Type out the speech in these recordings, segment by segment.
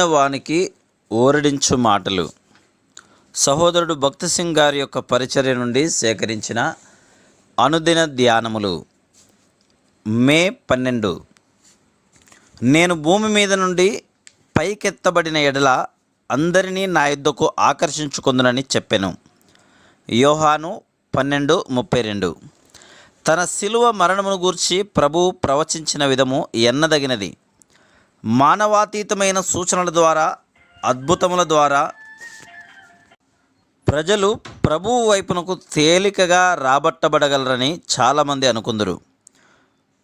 వానికి ఓరడించు మాటలు. సహోదరుడు భక్తి సింగ్ గారి యొక్క పరిచర్య నుండి సేకరించిన అనుదిన ధ్యానములు. మే పన్నెండు. నేను భూమి మీద నుండి పైకెత్తబడిన ఎడల అందరినీ నా యుద్ధకు ఆకర్షించుకుందునని చెప్పాను. యోహాను పన్నెండు ముప్పై రెండు. తన శిలువ మరణమును గూర్చి ప్రభు ప్రవచించిన విధము ఎన్నదగినది. మానవాతీతమైన సూచనల ద్వారా అద్భుతముల ద్వారా ప్రజలు ప్రభువు వైపునకు తేలికగా రాబట్టబడగలరని చాలామంది అనుకుందరు.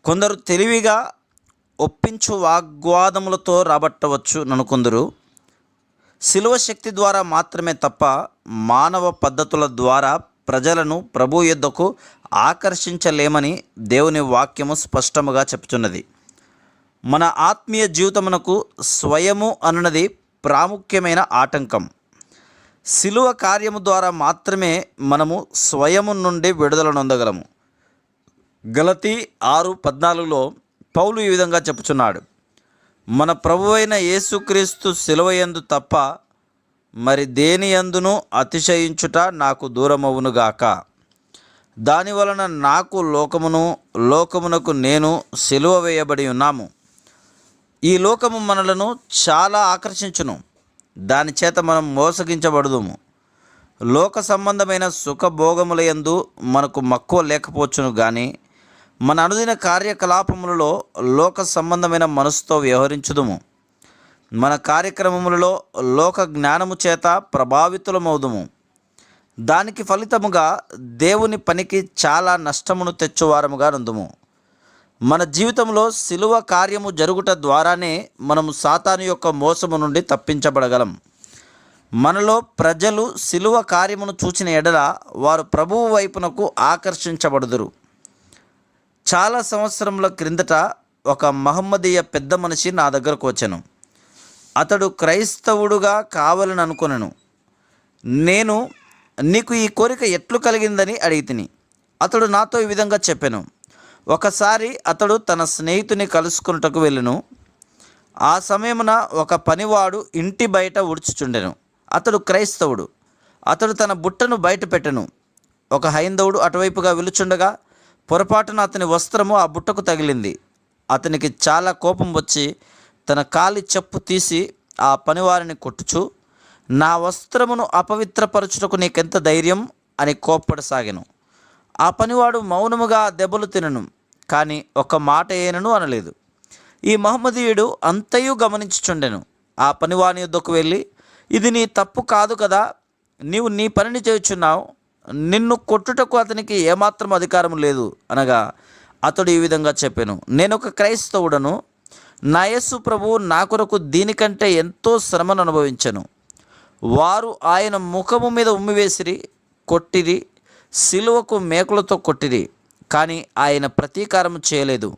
కొందరు తెలివిగా ఒప్పించు వాగ్వాదములతో రాబట్టవచ్చు అనుకుందరు శిలువ శక్తి ద్వారా మాత్రమే తప్ప మానవ పద్ధతుల ద్వారా ప్రజలను ప్రభు యొద్దకు ఆకర్షించలేమని దేవుని వాక్యము స్పష్టముగా చెప్తున్నది. మన ఆత్మీయ జీవితమునకు స్వయము అన్నది ప్రాముఖ్యమైన ఆటంకం. శిలువ కార్యము ద్వారా మాత్రమే మనము స్వయము నుండి విడుదల నొందగలము. గలతి ఆరు పద్నాలుగులో పౌలు ఈ విధంగా చెప్పుచున్నాడు. మన ప్రభువైన యేసుక్రీస్తు సిలువయందు తప్ప మరి దేని యందును అతిశయించుట నాకు దూరమవునుగాక దాని వలన నాకు లోకమును లోకమునకు నేను సిలువ వేయబడి ఉన్నాము. ఈ లోకము మనలను చాలా ఆకర్షించును. దాని చేత మనం మోసగించబడదుము. లోక సంబంధమైన సుఖభోగముల యందు మనకు మక్కువ లేకపోవచ్చును కానీ మన అనుదిన కార్యకలాపములలో లోక సంబంధమైన మనసుతో వ్యవహరించుదుము. మన కార్యక్రమములలో లోక జ్ఞానము చేత ప్రభావితులమవుదుము. దానికి ఫలితముగా దేవుని పనికి చాలా నష్టమును తెచ్చువారముగా నందుము. మన జీవితంలో సిలువ కార్యము జరుగుట ద్వారానే మనము సాతాను యొక్క మోసము నుండి తప్పించబడగలం. మనలో ప్రజలు సిలువ కార్యమును చూచిన ఎడల వారు ప్రభువు వైపునకు ఆకర్షించబడుదురు. చాలా సంవత్సరముల క్రిందట ఒక మహమ్మదీయ పెద్ద మనిషి నా దగ్గరకు వచ్చాను. అతడు క్రైస్తవుడుగా కావాలని అనుకున్నాను నేను నీకు ఈ కోరిక ఎట్లు కలిగిందని అడిగితిని. అతడు నాతో ఈ విధంగా చెప్పాను. ఒకసారి అతడు తన స్నేహితుని కలుసుకున్నటకు వెళ్ళును. ఆ సమయమున ఒక పనివాడు ఇంటి బయట ఉడుచుచుండెను అతడు క్రైస్తవుడు. అతడు తన బుట్టను బయట పెట్టెను. ఒక హైందవుడు అటువైపుగా వెలుచుండగా పొరపాటున అతని వస్త్రము ఆ బుట్టకు తగిలింది. అతనికి చాలా కోపం వచ్చి తన కాలి చెప్పు తీసి ఆ పనివారిని కొట్టుచు నా వస్త్రమును అపవిత్రపరచుటకు నీకెంత ధైర్యం అని కోప్పడసాగాను. ఆ పనివాడు మౌనముగా దెబ్బలు తినను. కానీ ఒక మాట ఏనను అనలేదు. ఈ మహమ్మదీయుడు అంతయు గమనించుచుండెను. ఆ పనివాని యుద్ధకు వెళ్ళి ఇది నీ తప్పు కాదు కదా నీవు నీ పనిని చేయుచున్నావు నిన్ను కొట్టుటకు అతనికి ఏమాత్రం అధికారం లేదు అనగా అతడు ఈ విధంగా చెప్పాను. నేను ఒక క్రైస్తవుడను నా యేసు ప్రభు నా కొరకు దీనికంటే ఎంతో శ్రమను అనుభవించను. వారు ఆయన ముఖము మీద ఉమ్మివేసిరి కొట్టిరి సిలువకు మేకులతో కొట్టిరి. కానీ ఆయన ప్రతీకారం చేయలేదు.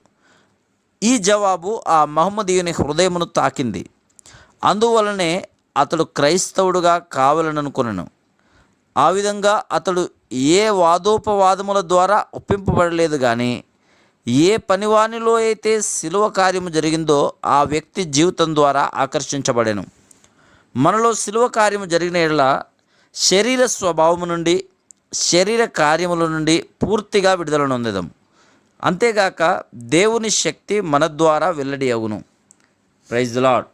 ఈ జవాబు ఆ మహమ్మదీయుని హృదయమును తాకింది. అందువలనే అతడు క్రైస్తవుడుగా కావాలననుకున్నాను ఆ విధంగా అతడు ఏ వాదోపవాదముల ద్వారా ఒప్పింపబడలేదు కానీ ఏ పనివానిలో అయితే శిలువ కార్యము జరిగిందో ఆ వ్యక్తి జీవితం ద్వారా ఆకర్షించబడెను. మనలో శిలువ కార్యము జరిగిన ఎడల శరీర స్వభావము నుండి శరీర కార్యముల నుండి పూర్తిగా విడుదల నొందదాం. అంతేగాక దేవుని శక్తి మన ద్వారా వెల్లడి అగును ప్రైజ్ లాడ్